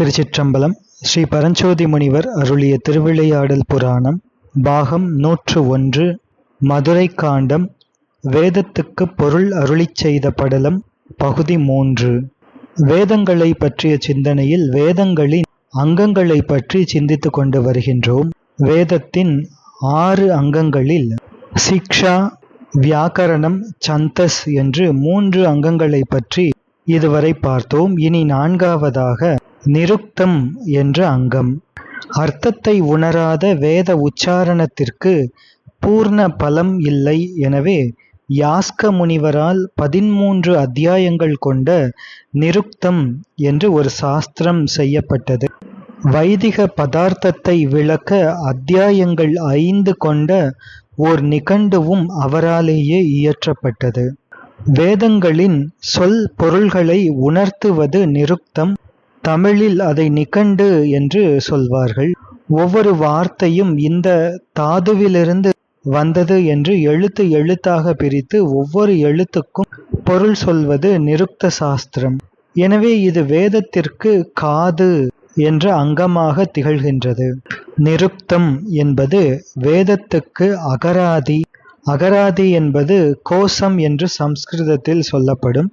திருச்சிற்றம்பலம் ஸ்ரீ பரஞ்சோதி முனிவர் அருளிய திருவிளையாடல் புராணம் பாகம் நூற்று ஒன்று மதுரை காண்டம் வேதத்துக்கு பொருள் அருளி செய்த படலம் பகுதி மூன்று. வேதங்களை பற்றிய சிந்தனையில் வேதங்களின் அங்கங்களை பற்றி சிந்தித்து கொண்டு வருகின்றோம். வேதத்தின் ஆறு அங்கங்களில் சிக்ஷா வியாக்கரணம் சந்தஸ் என்று மூன்று அங்கங்களை பற்றி இதுவரை பார்த்தோம். இனி நான்காவதாக நிருக்தம் என்ற அங்கம். அர்த்தத்தை உணராத வேத உச்சாரணத்திற்கு பூர்ண பலம் இல்லை. எனவே யாஸ்க முனிவரால் பதிமூன்று அத்தியாயங்கள் கொண்ட நிருக்தம் என்று ஒரு சாஸ்திரம் செய்யப்பட்டது. வைதிக பதார்த்தத்தை விளக்க அத்தியாயங்கள் ஐந்து கொண்ட ஓர் நிகண்டுவும் அவராலேயே இயற்றப்பட்டது. வேதங்களின் சொல் பொருள்களை உணர்த்துவது நிருக்தம். தமிழில் அதை நிகண்டு என்று சொல்வார்கள். ஒவ்வொரு வார்த்தையும் இந்த தாதுவிலிருந்து வந்தது என்று எழுத்து எழுத்தாக பிரித்து ஒவ்வொரு எழுத்துக்கும் பொருள் சொல்வது நிருக்த சாஸ்திரம். எனவே இது வேதத்திற்கு காது என்ற அங்கமாக திகழ்கின்றது. நிருக்தம் என்பது வேதத்துக்கு அகராதி. அகராதி என்பது கோசம் என்று சம்ஸ்கிருதத்தில் சொல்லப்படும்.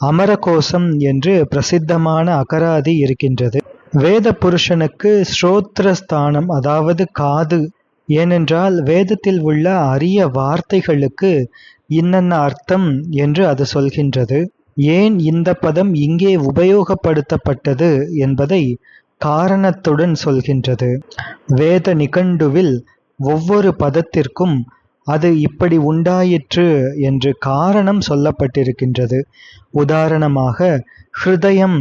அமரகோசம் என்று பிரசித்தமான அகராதி இருக்கின்றது. வேத புருஷனுக்கு ஸ்ரோத்ரஸ்தானம் அதாவது காது ஏனென்றால் வேதத்தில் உள்ள அரிய வார்த்தைகளுக்கு இன்னென்ன அர்த்தம் என்று அது சொல்கின்றது. ஏன் இந்த பதம் இங்கே உபயோகப்படுத்தப்பட்டது என்பதை காரணத்துடன் சொல்கின்றது. வேத நிகண்டுவில் ஒவ்வொரு பதத்திற்கும் அது இப்படி உண்டாயிற்று என்று காரணம் சொல்லப்பட்டிருக்கின்றது. உதாரணமாக ஹிருதயம்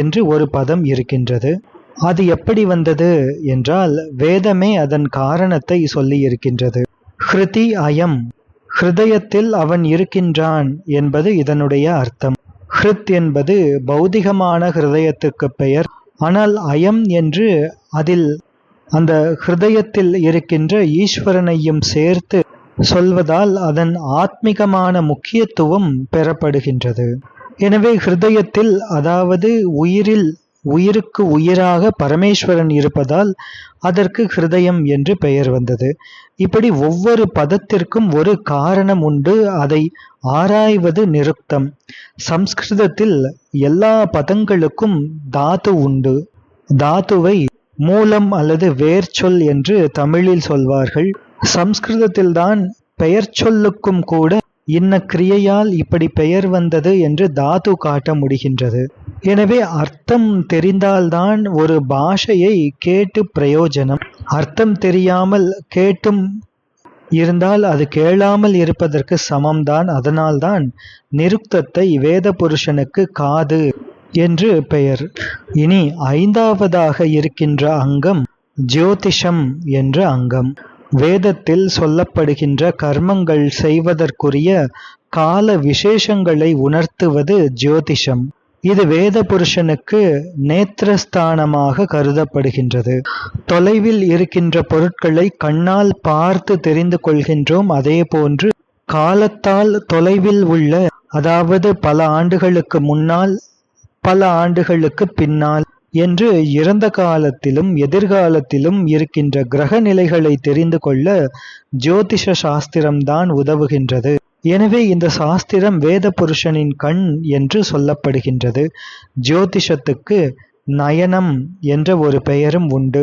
என்று ஒரு பதம் இருக்கின்றது. அது எப்படி வந்தது என்றால் வேதமே அதன் காரணத்தை சொல்லி இருக்கின்றது ஹிருதி அயம் ஹிருதயத்தில் அவன் இருக்கின்றான் என்பது இதனுடைய அர்த்தம். ஹிருத் என்பது பௌதிகமான ஹிருதயத்துக்கு பெயர். ஆனால் அயம் என்று அதில் அந்த ஹிருதயத்தில் இருக்கின்ற ஈஸ்வரனையும் சேர்த்து சொல்வதால் அதன் ஆத்மிகமான முக்கியத்துவம் பெறப்படுகின்றது. எனவே ஹிருதயத்தில் அதாவது உயிரில் உயிருக்கு உயிராக பரமேஸ்வரன் இருப்பதால் அதற்கு ஹிருதயம் என்று பெயர் வந்தது. இப்படி ஒவ்வொரு பதத்திற்கும் ஒரு காரணம் உண்டு அதை ஆராய்வது நிருக்தம் சம்ஸ்கிருதத்தில் எல்லா பதங்களுக்கும் தாத்து உண்டு. தாத்துவை மூலம் அல்லது வேர்ச்சொல் என்று தமிழில் சொல்வார்கள். சம்ஸ்கிருதத்தில்தான் பெயர் சொல்லுக்கும் கூட இன்ன கிரியையால் இப்படி பெயர் வந்தது என்று தாது காட்ட முடிகின்றது. எனவே அர்த்தம் தெரிந்தால்தான் ஒரு பாஷையை கேட்டு பிரயோஜனம். அர்த்தம் தெரியாமல் கேட்டும் இருந்தால் அது கேளாமல் இருப்பதற்கு சமம்தான். அதனால்தான் நிருக்தத்தை வேத புருஷனுக்கு காது என்று பெயர். இனி ஐந்தாவதாக இருக்கின்ற அங்கம் ஜோதிஷம் என்ற அங்கம். வேதத்தில் சொல்லப்படுகின்ற கர்மங்கள் செய்வதற்குரிய கால விசேஷங்களை உணர்த்துவது ஜோதிஷம். இது வேத புருஷனுக்கு நேத்திரஸ்தானமாக கருதப்படுகின்றது. தொலைவில் இருக்கின்ற பொருட்களை கண்ணால் பார்த்து தெரிந்து கொள்கின்றோம். அதே போன்று காலத்தால் தொலைவில் உள்ள அதாவது பல ஆண்டுகளுக்கு முன்னால் பல ஆண்டுகளுக்கு பின்னால் என்று இறந்த காலத்திலும் எதிர்காலத்திலும் இருக்கின்ற கிரக நிலைகளை தெரிந்து கொள்ள ஜோதிஷ சாஸ்திரம்தான் உதவுகின்றது. எனவே இந்த சாஸ்திரம் வேத புருஷனின் கண் என்று சொல்லப்படுகின்றது. ஜோதிஷத்துக்கு நயனம் என்ற ஒரு பெயரும் உண்டு.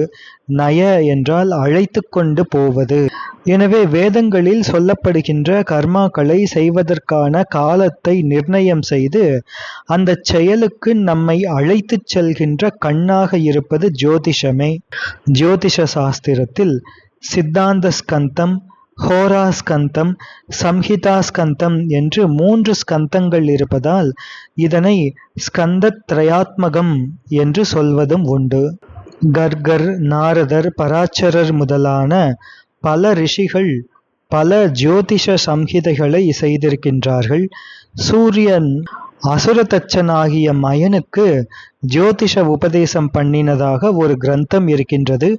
நய என்றால் அழைத்து கொண்டு போவது. எனவே வேதங்களில் சொல்லப்படுகின்ற கர்மாக்களை செய்வதற்கான காலத்தை நிர்ணயம் செய்து அந்த செயலுக்கு நம்மை அழைத்து செல்கின்ற கண்ணாக இருப்பது ஜோதிஷமே. ஜோதிஷ சாஸ்திரத்தில் சித்தாந்த ஸ்கந்தம் ஹோரா ஸ்கந்தம் சம்ஹிதா ஸ்கந்தம் என்று மூன்று ஸ்கந்தங்கள் இருப்பதால் இதனை ஸ்கந்தத்ரயாத்மகம் என்று சொல்வதும் உண்டு. கர்கர் நாரதர் பராச்சரர் முதலான பல ரிஷிகள் பல ஜோதிஷ சம்ஹிதைகளை செய்திருக்கின்றார்கள். சூரியன் அசுரதச்சனாகிய மயனுக்கு ஜோதிஷ உபதேசம் பண்ணினதாக ஒரு கிரந்தம் இருக்கின்றது.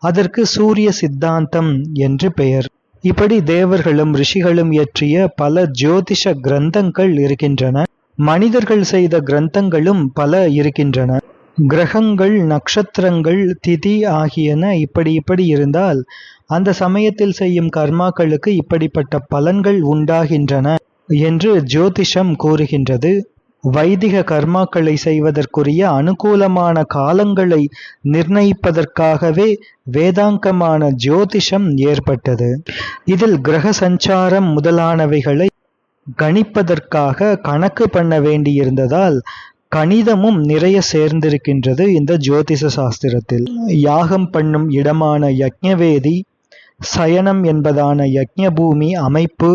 அதற்கு சூரிய சித்தாந்தம் என்று பெயர். இப்படி தேவர்களும் ரிஷிகளும் இயற்றிய பல ஜோதிஷ கிரந்தங்கள் இருக்கின்றன. மனிதர்கள் செய்த கிரந்தங்களும் பல இருக்கின்றன. கிரகங்கள் நட்சத்திரங்கள் திதி ஆகியன இப்படி இப்படி இருந்தால் அந்த சமயத்தில் செய்யும் கர்மாக்களுக்கு இப்படிப்பட்ட பலன்கள் உண்டாகின்றன என்று ஜோதிஷம் கூறுகின்றது. வைதிக கர்மாக்களை செய்வதற்குரிய அனுகூலமான காலங்களை நிர்ணயிப்பதற்காகவே வேதாங்கமான ஜோதிஷம் ஏற்பட்டது. இதில் கிரக சஞ்சாரம் முதலானவைகளை கணிப்பதற்காக கணக்கு பண்ண வேண்டியிருந்ததால் கணிதமும் நிறைய சேர்ந்திருக்கின்றது இந்த ஜோதிஷ சாஸ்திரத்தில். யாகம் பண்ணும் இடமான யக்ஞவேதி சயனம் என்பதான யக்ஞபூமி அமைப்பு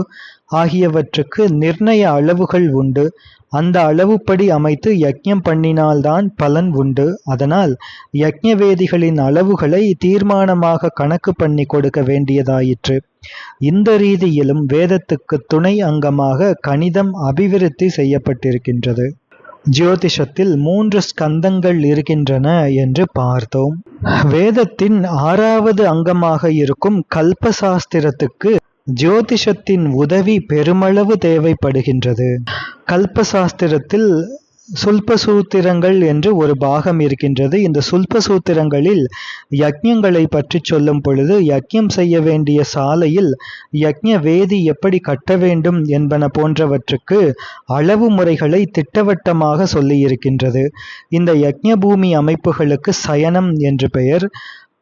ஆகியவற்றுக்கு நிர்ணய அளவுகள் உண்டு. அந்த அளவுப்படி அமைத்து யக்ஞம் பண்ணினால்தான் பலன் உண்டு. அதனால் யக்ஞவேதிகளின் அளவுகளை தீர்மானமாக கணக்கு பண்ணி கொடுக்க வேண்டியதாயிற்று. இந்த ரீதியிலும் வேதத்துக்கு துணை அங்கமாக கணிதம் அபிவிருத்தி செய்யப்பட்டிருக்கின்றது. ஜோதிஷத்தில் மூன்று ஸ்கந்தங்கள் இருக்கின்றன என்று பார்த்தோம். வேதத்தின் ஆறாவது அங்கமாக இருக்கும் கல்பசாஸ்திரத்துக்கு ஜோதிஷத்தின் உதவி பெருமளவு தேவைப்படுகின்றது. கல்பசாஸ்திரத்தில் சுல்பசூத்திரங்கள் என்று ஒரு பாகம் இருக்கின்றது. இந்த சுல்பசூத்திரங்களில் யக்ஞங்களை பற்றி சொல்லும் பொழுது யக்ஞம் செய்ய வேண்டிய சாலையில் யக்ஞ வேதி எப்படி கட்ட வேண்டும் என்பன போன்றவற்றுக்கு அளவு முறைகளை திட்டவட்டமாக சொல்லியிருக்கின்றது. இந்த யக்ஞ பூமி அமைப்புகளுக்கு சயனம் என்று பெயர்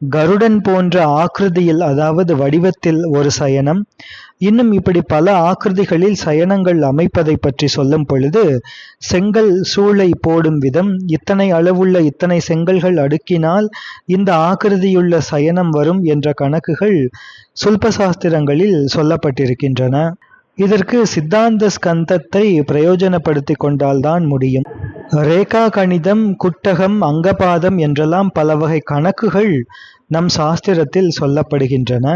கருடன் போன்ற ஆக்கிருதியில் அதாவது வடிவத்தில் ஒரு சயனம். இன்னும் இப்படி பல ஆக்கிருதிகளில் சயனங்கள் அமைப்பதை பற்றி சொல்லும் பொழுது செங்கல் சூளை போடும் விதம் இத்தனை அளவுள்ள இத்தனை செங்கல்கள் அடுக்கினால் இந்த ஆக்கிருதியுள்ள சயனம் வரும் என்ற கணக்குகள் சுல்பசாஸ்திரங்களில் சொல்லப்பட்டிருக்கின்றன. இதற்கு சித்தாந்த ஸ்கந்தத்தை பிரயோஜனப்படுத்தி கொண்டால்தான் முடியும். ரேகா கணிதம் குட்டகம் அங்கபாதம் என்றெல்லாம் பல வகை கணக்குகள் நம் சாஸ்திரத்தில் சொல்லப்படுகின்றன.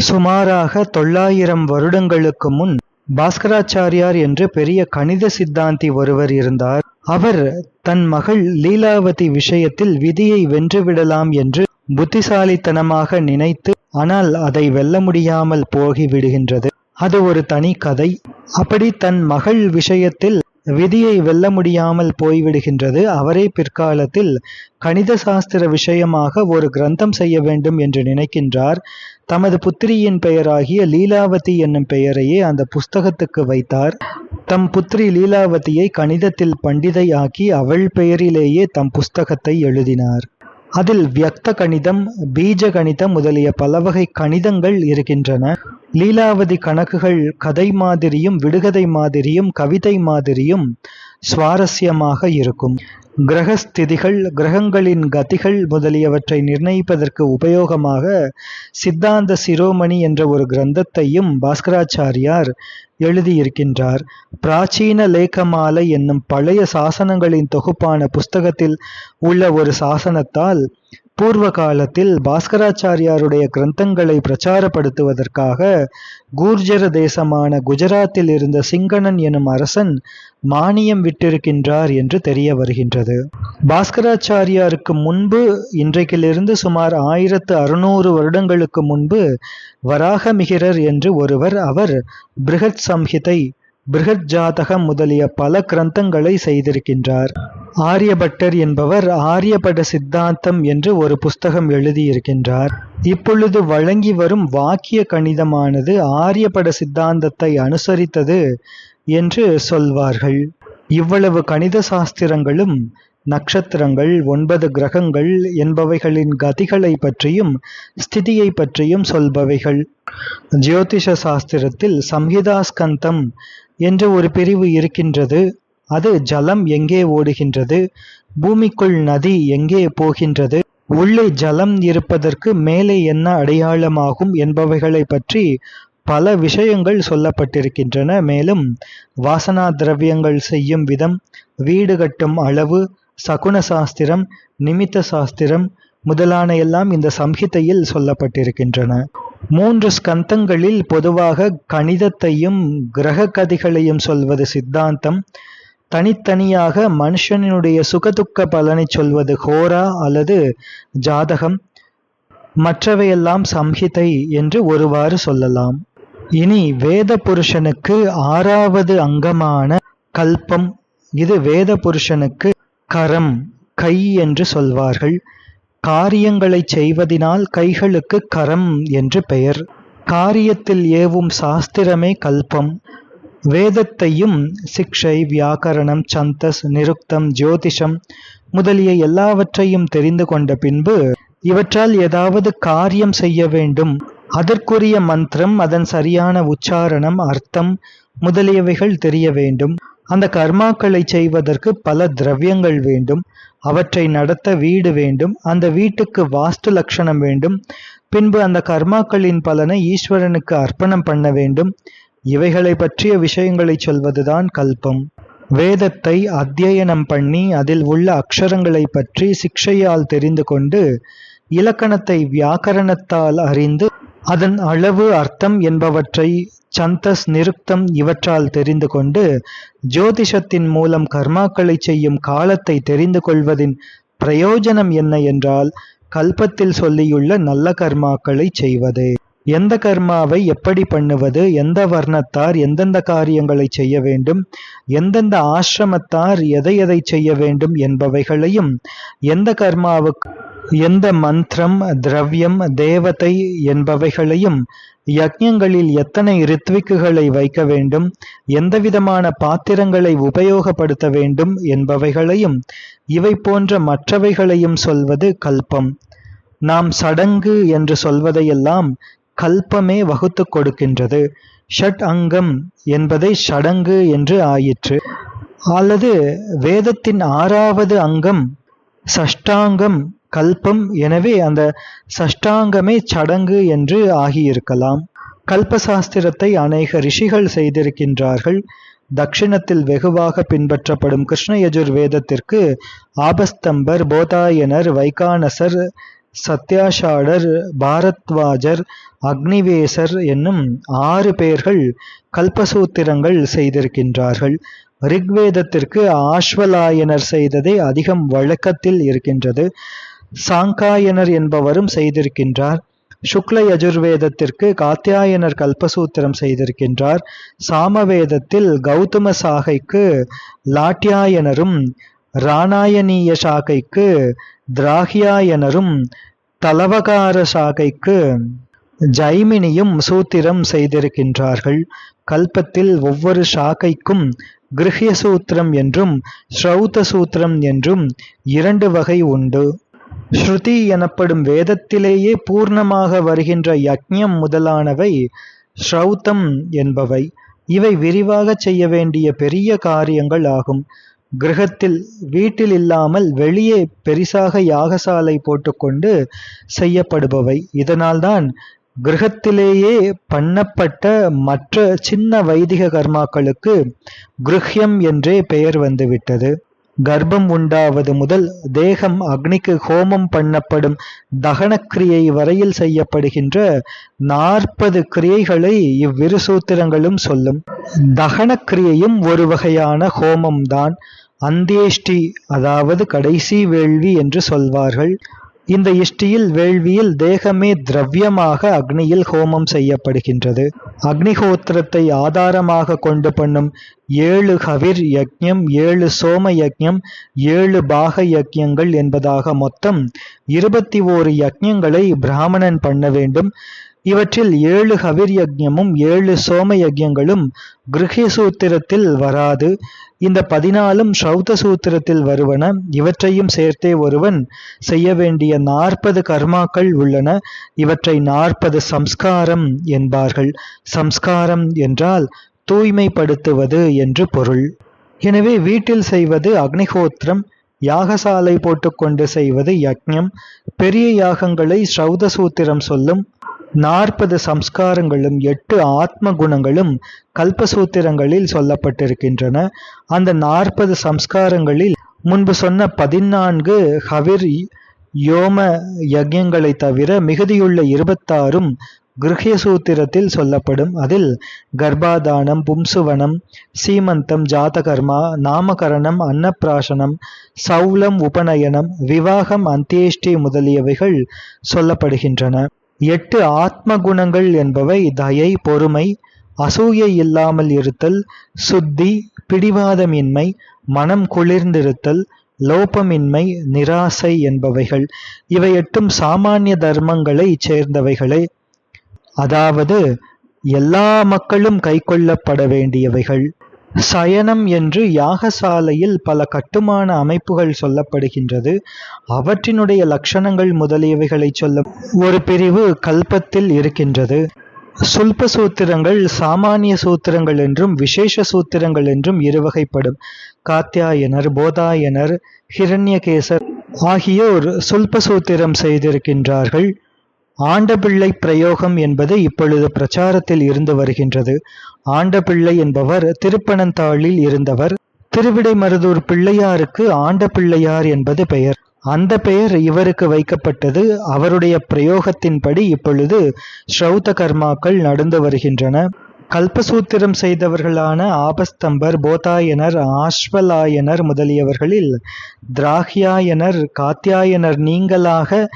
சுமாராக தொள்ளாயிரம் வருடங்களுக்கு முன் பாஸ்கராச்சாரியார் என்று பெரிய கணித சித்தாந்தி ஒருவர் இருந்தார். அவர் தன் மகள் லீலாவதி விஷயத்தில் விதியை வென்றுவிடலாம் என்று புத்திசாலித்தனமாக நினைத்து ஆனால் அதை வெல்ல முடியாமல் போகிவிடுகின்றது. அது ஒரு தனி கதை. அப்படி தன் மகள் விஷயத்தில் விதியை வெல்ல முடியாமல் போய்விடுகின்றது. அவரே பிற்காலத்தில் கணித சாஸ்திர விஷயமாக ஒரு கிரந்தம் செய்ய வேண்டும் என்று நினைக்கின்றார். தமது புத்திரியின் பெயராகிய லீலாவதி என்னும் பெயரையே அந்த புஸ்தகத்துக்கு வைத்தார். தம் புத்திரி லீலாவதியை கணிதத்தில் பண்டிதை ஆக்கி அவள் பெயரிலேயே தம் புஸ்தகத்தை எழுதினார். அதில் வியக்த கணிதம் பீஜ கணிதம் முதலிய பலவகை கணிதங்கள் இருக்கின்றன. லீலாவதி கணக்குகள் கதை மாதிரியும் விடுகதை மாதிரியும் கவிதை மாதிரியும் சுவாரஸ்யமாக இருக்கும். கிரகஸ்திதிகள் கிரகங்களின் கதிகள் முதலியவற்றை நிர்ணயிப்பதற்கு உபயோகமாக சித்தாந்த சிரோமணி என்ற ஒரு கிரந்தத்தையும் பாஸ்கராச்சாரியார் எழுதியிருக்கின்றார். பிராச்சீன லேக்கமாலை என்னும் பழைய சாசனங்களின் தொகுப்பான புஸ்தகத்தில் உள்ள ஒரு சாசனத்தால் பூர்வ காலத்தில் பாஸ்கராச்சாரியாருடைய கிரந்தங்களை பிரச்சாரப்படுத்துவதற்காக கூர்ஜர தேசமான குஜராத்தில் இருந்த சிங்கணன் எனும் அரசன் மானியம் விட்டிருக்கின்றார் என்று தெரிய வருகின்றது. பாஸ்கராச்சாரியாருக்கு முன்பு இன்றைக்கிலிருந்து சுமார் ஆயிரத்து அறுநூறு வருடங்களுக்கு முன்பு வராகமிகிரர் என்று ஒருவர் அவர் பிருகத் சம்ஹிதை பிருகத் ஜாதகம் முதலிய பல கிரந்தங்களை செய்திருக்கின்றார். ஆரியபட்டர் என்பவர் ஆரியபட சித்தாந்தம் என்று ஒரு புஸ்தகம் எழுதியிருக்கின்றார். இப்பொழுது வழங்கி வரும் வாக்கிய கணிதமானது ஆரியபட சித்தாந்தத்தை அனுசரித்தது என்று சொல்வார்கள். இவ்வளவு கணித சாஸ்திரங்களும் நட்சத்திரங்கள் ஒன்பது கிரகங்கள் என்பவைகளின் கதிகளை பற்றியும் ஸ்திதியை பற்றியும் சொல்பவைகள். ஜோதிஷ சாஸ்திரத்தில் சம்ஹிதாஸ்கந்தம் என்ற ஒரு பிரிவு இருக்கின்றது. அது ஜலம் எங்கே ஓடுகின்றது? பூமிக்குள் நதி எங்கே போகின்றது? உள்ளே ஜலம் இருப்பதற்கு மேலே என்ன அடையாளமாகும் என்பவைகளை பற்றி பல விஷயங்கள் சொல்லப்பட்டிருக்கின்றன. மேலும் வாசனா திரவியங்கள் செய்யும் விதம் வீடு கட்டும் அளவு சகுன சாஸ்திரம் நிமித்த சாஸ்திரம் முதலான எல்லாம் இந்த சம்ஹிதையில் சொல்லப்பட்டிருக்கின்றன. மூன்று ஸ்கந்தங்களில் பொதுவாக கணிதத்தையும் கிரக கதிகளையும் சொல்வது சித்தாந்தம். தனித்தனியாக மனுஷனுடைய சுகதுக்க பலனை சொல்வது ஹோரா அல்லது ஜாதகம். மற்றவையெல்லாம் சம்ஹிதை என்று ஒருவாறு சொல்லலாம். இனி வேத புருஷனுக்கு ஆறாவது அங்கமான கல்பம். இது வேத புருஷனுக்கு கரம் கை என்று சொல்வார்கள். காரியங்களைச் செய்வதினால் கைகளுக்கு கரம் என்று பெயர். காரியத்தில் ஏவும் சாஸ்திரமே கல்பம். வேதத்தையும் சிக்ஷை வியாக்கரணம் சந்தஸ் நிருக்தம் ஜோதிஷம் முதலிய எல்லாவற்றையும் தெரிந்து கொண்ட பின்பு இவற்றால் ஏதாவது காரியம் செய்ய வேண்டும். அதற்குரிய மந்திரம் அதன் சரியான உச்சாரணம் அர்த்தம் முதலியவைகள் தெரிய வேண்டும். அந்த கர்மாக்களை செய்வதற்கு பல திரவியங்கள் வேண்டும். அவற்றை நடத்த வீடு வேண்டும். அந்த வீட்டுக்கு வாஸ்து லட்சணம் வேண்டும். பின்பு அந்த கர்மாக்களின் பலனை ஈஸ்வரனுக்கு அர்ப்பணம் பண்ண வேண்டும். இவைகளை பற்றிய விஷயங்களை சொல்வதுதான் கல்பம். வேதத்தை அத்தியனம் பண்ணி அதில் உள்ள அக்ஷரங்களை பற்றி சிக்ஷையால் தெரிந்து கொண்டு இலக்கணத்தை வியாக்கரணத்தால் அறிந்து அதன் அளவு அர்த்தம் என்பவற்றை சந்தஸ் நிருக்தம் இவற்றால் தெரிந்து கொண்டு ஜோதிஷத்தின் மூலம் கர்மாக்களை செய்யும் காலத்தை தெரிந்து கொள்வதின் பிரயோஜனம் என்ன என்றால் கல்பத்தில் சொல்லியுள்ள நல்ல கர்மாக்களை செய்வது. எந்த கர்மாவை எப்படி பண்ணுவது எந்த வர்ணத்தார் எந்தெந்த காரியங்களை செய்ய வேண்டும் எந்தெந்த ஆசிரமத்தார் எதை எதை செய்ய வேண்டும் என்பவைகளையும் எந்த கர்மாவுக்கு எந்த மந்திரம் திரவியம் தேவதை என்பவைகளையும் யக்ஞங்களில் எத்தனை ரித்விக்குகளை வைக்க வேண்டும் எந்தவிதமான பாத்திரங்களை உபயோகப்படுத்த வேண்டும் என்பவைகளையும் இவை போன்ற மற்றவைகளையும் சொல்வது கல்பம். நாம் சடங்கு என்று சொல்வதையெல்லாம் கல்பமே வகுத்து கொடுக்கின்றது. ஷட் அங்கம் என்பதை சடங்கு என்று ஆயிற்று. அல்லது வேதத்தின் ஆறாவது அங்கம் சஷ்டாங்கம் கல்பம் எனவே அந்த சஷ்டாங்கமே சடங்கு என்று ஆகியிருக்கலாம். கல்பசாஸ்திரத்தை அநேக ரிஷிகள் செய்திருக்கின்றார்கள். தட்சிணத்தில் வெகுவாக பின்பற்றப்படும் கிருஷ்ணயஜுர் வேதத்திற்கு ஆபஸ்தம்பர் போதாயனர் வைகானசர் சத்யாஷாடர் பாரத்வாஜர் அக்னிவேசர் என்னும் ஆறு பேர்கள் கல்பசூத்திரங்கள் செய்திருக்கின்றார்கள். ரிக்வேதத்திற்கு ஆஷ்வலாயனர் செய்ததே அதிகம் வழக்கத்தில் இருக்கின்றது. சாங்காயனர் என்பவரும் செய்திருக்கின்றார். சுக்ல யஜுர்வேதத்திற்கு காத்தியாயனர் கல்பசூத்திரம் செய்திருக்கின்றார். சாமவேதத்தில் கௌதம சாகைக்கு லாட்டியாயனரும் ராணாயணீய சாகைக்கு திராகியாயனரும் தலவகார சாகைக்கு ஜைமினியும் சூத்திரம் செய்திருக்கின்றார்கள். கல்பத்தில் ஒவ்வொரு சாகைக்கும் கிருஹ்ய சூத்திரம் என்றும் ஸ்ரௌத்த சூத்திரம் என்றும் இரண்டு வகை உண்டு. ஸ்ருதி எனப்படும் வேதத்திலேயே பூர்ணமாக வருகின்ற யக்ஞம் முதலானவை ஸ்ரௌத்தம் என்பவை. இவை விரிவாக செய்ய வேண்டிய பெரிய காரியங்கள் ஆகும். கிரகத்தில் வீட்டில் இல்லாமல் வெளியே பெரிசாக யாகசாலை போட்டுக்கொண்டு செய்யப்படுபவை. இதனால்தான் கிரகத்திலேயே பண்ணப்பட்ட மற்ற சின்ன வைதிக கர்மாக்களுக்கு கிருஹ்யம் என்றே பெயர் வந்துவிட்டது. கர்ப்பம் உண்டாவது முதல் தேகம் அக்னிக்கு ஹோமம் பண்ணப்படும் தகனக்கிரியை வரையில் செய்யப்படுகின்ற நாற்பது கிரியைகளை இவ்விரு சூத்திரங்களும் சொல்லும். தகனக்கிரியையும் ஒரு வகையான ஹோமம்தான். அந்தேஷ்டி அதாவது கடைசி வேள்வி என்று சொல்வார்கள். இந்த இஷ்டியில் வேள்வியில் தேகமே திரவியமாக அக்னியில் ஹோமம் செய்யப்படுகின்றது. அக்னிஹோத்திரத்தை ஆதாரமாக கொண்டு பண்ணும் ஏழு ஹவிர் யக்ஞம் ஏழு சோம யக்ஞம் ஏழு பாக யக்ஞங்கள் என்பதாக மொத்தம் இருபத்தி ஓரு யக்ஞங்களை பிராமணன் பண்ண வேண்டும். இவற்றில் ஏழு ஹவிர் யக்ஞமும் ஏழு சோம யக்ஞங்களும் கிருஹி சூத்திரத்தில் வராது. இந்த பதினாலும் ஸ்ரௌத சூத்திரத்தில் வருவன இவற்றையும் சேர்த்தே ஒருவன் செய்ய வேண்டிய நாற்பது கர்மாக்கள் உள்ளன. இவற்றை நாற்பது சம்ஸ்காரம் என்பார்கள். சம்ஸ்காரம் என்றால் தூய்மைப்படுத்துவது என்று பொருள். எனவே வீட்டில் செய்வது அக்னிஹோத்திரம் யாகசாலை போட்டுக்கொண்டு செய்வது யக்ஞம். பெரிய யாகங்களை ஸ்ரௌத சூத்திரம் சொல்லும். நாற்பது சம்ஸ்காரங்களும் எட்டு ஆத்ம குணங்களும் கல்பசூத்திரங்களில் சொல்லப்பட்டிருக்கின்றன. அந்த நாற்பது சம்ஸ்காரங்களில் முன்பு சொன்ன பதினான்கு ஹவிர் யோம யஜ்யங்களை தவிர மிகுதியுள்ள இருபத்தாறும் கிருஹ்ய சூத்திரத்தில் சொல்லப்படும். அதில் கர்ப்பாதானம் பும்சுவனம் சீமந்தம் ஜாதகர்மா நாமகரணம் அன்னப்பிராசனம் சௌலம் உபநயனம் விவாகம் அந்தியேஷ்டி முதலியவைகள் சொல்லப்படுகின்றன. எட்டு ஆத்ம குணங்கள் என்பவை தயை பொறுமை அசூயை இல்லாமல் இருத்தல் சுத்தி பிடிவாதமின்மை மனம் குளிர்ந்திருத்தல் லோபமின்மை நிராசை என்பவைகள். இவை எட்டும் சாமானிய தர்மங்களைச் சேர்ந்தவைகளே. அதாவது எல்லா மக்களும் கைக்கொள்ளப்பட வேண்டியவைகள். சயனம் என்று யாகசாலையில் பல கட்டுமான அமைப்புகள் சொல்லப்படுகின்றது. அவற்றினுடைய லட்சணங்கள் முதலியவைகளை சொல்ல ஒரு பிரிவு கல்பத்தில் இருக்கின்றது. சுல்ப சூத்திரங்கள் சாமானிய சூத்திரங்கள் என்றும் விசேஷ சூத்திரங்கள் என்றும் இருவகைப்படும். காத்தியாயனர் போதாயனர் ஹிரண்யகேசர் ஆகியோர் சுல்ப சூத்திரம் செய்திருக்கின்றார்கள். ஆண்டபிள்ளை பிரயோகம் என்பது இப்பொழுது பிரச்சாரத்தில் இருந்து வருகின்றது. ஆண்டபிள்ளை என்பவர் திருப்பனந்தாளில் இருந்தவர். திருவிடைமருதூர் பிள்ளையாருக்கு ஆண்டபிள்ளையார் என்பது பெயர். அந்த பெயர் இவருக்கு வைக்கப்பட்டது. அவருடைய பிரயோகத்தின்படி இப்பொழுது ஸ்ரௌத கர்மாக்கள் நடந்து வருகின்றன. கல்பசூத்திரம் செய்தவர்களான ஆபஸ்தம்பர் போதாயனர் ஆஸ்வலாயனர் முதலியவர்களில் திராகியாயனர் காத்தியாயனர் நீங்களாக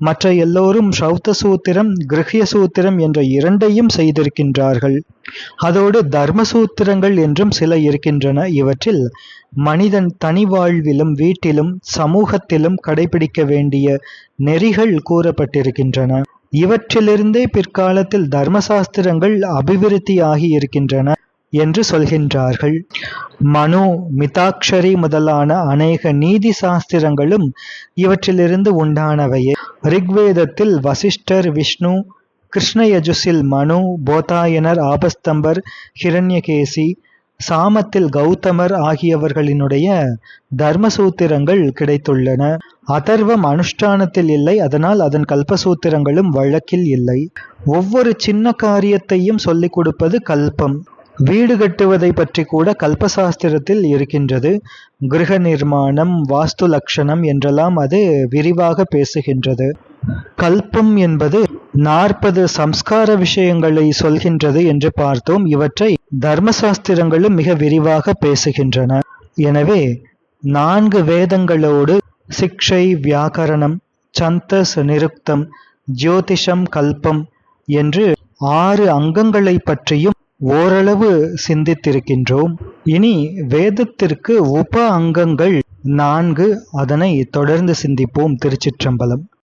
மற்ற எல்லோரும் சௌத்த சூத்திரம் கிரகிய சூத்திரம் என்ற இரண்டையும் செய்திருக்கின்றார்கள். அதோடு தர்ம சூத்திரங்கள் என்றும் சில இருக்கின்றன. இவற்றில் மனிதன் தனி வாழ்விலும் வீட்டிலும் சமூகத்திலும் கடைபிடிக்க வேண்டிய நெறிகள் கூறப்பட்டிருக்கின்றன. இவற்றிலிருந்தே பிற்காலத்தில் தர்மசாஸ்திரங்கள் அபிவிருத்தியாகி இருக்கின்றன. என்று சொல்கின்றார்கள். மனு மிதாக்ஷரி முதலான அநேக நீதி சாஸ்திரங்களும் இவற்றிலிருந்து உண்டானவையே ரிக்வேதத்தில் வசிஷ்டர் விஷ்ணு கிருஷ்ணயஜுசில் மனு போதாயனர் ஆபஸ்தம்பர் ஹிரண்யகேசி சாமத்தில் கௌதமர் ஆகியவர்களினுடைய தர்மசூத்திரங்கள் கிடைத்துள்ளன. அதர்வம் அனுஷ்டானத்தில் இல்லை அதனால் அதன் கல்பசூத்திரங்களும் வழக்கில் இல்லை. ஒவ்வொரு சின்ன காரியத்தையும் சொல்லிக் கொடுப்பது கல்பம். வீடு கட்டுவதை பற்றி கூட கல்பசாஸ்திரத்தில் இருக்கின்றது. கிரக நிர்மாணம் வாஸ்து லட்சணம் என்றெல்லாம் அது விரிவாக பேசுகின்றது. கல்பம் என்பது நாற்பது சம்ஸ்கார விஷயங்களை சொல்கின்றது என்று பார்த்தோம். இவற்றை தர்மசாஸ்திரங்களும் மிக விரிவாக பேசுகின்றன. எனவே நான்கு வேதங்களோடு சிக்ஷை வியாக்கரணம் சந்தஸ் நிருக்தம் ஜோதிஷம் கல்பம் என்று ஆறு அங்கங்களை பற்றியும் ஓரளவு சிந்தித்திருக்கின்றோம். இனி வேதத்திற்கு உப அங்கங்கள் நான்கு. அதனை தொடர்ந்து சிந்திப்போம் திருச்சிற்றம்பலம்.